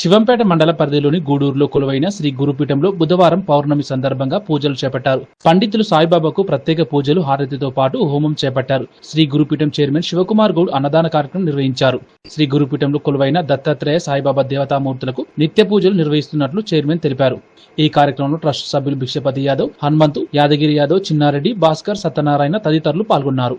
శివంపేట మండల పరిధిలోని గూడూరులో కొలువైన శ్రీ గురుపీఠంలో బుధవారం పౌర్ణమి సందర్భంగా పూజలు చేపట్టారు. పండితులు సాయిబాబాకు ప్రత్యేక పూజలు హారతితో పాటు హోమం చేపట్టారు. శ్రీ గురుపీఠం చైర్మన్ శివకుమార్ గౌడ్ అన్నదాన కార్యక్రమం నిర్వహించారు. శ్రీ గురుపీఠంలో కొలువైన దత్తాత్రేయ సాయిబాబా దేవతామూర్తులకు నిత్య పూజలు నిర్వహిస్తున్నట్లు చైర్మన్ తెలిపారు. ఈ కార్యక్రమంలో ట్రస్ట్ సభ్యులు భిక్షపతి యాదవ్ హనుమంతు యాదగిరి యాదవ్ చిన్నారెడ్డి భాస్కర్ సత్యనారాయణ తదితరులు పాల్గొన్నారు.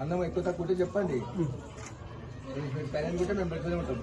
అన్నం ఎక్కువ తక్కువ ఉంటే చెప్పండి. కూడా మేము పెడుతూనే ఉంటాం.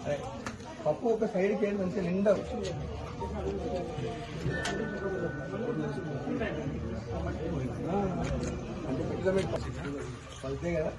అదే, పప్పు ఒక సైడ్కి ఏంటి మంచిగా నిండా కదా.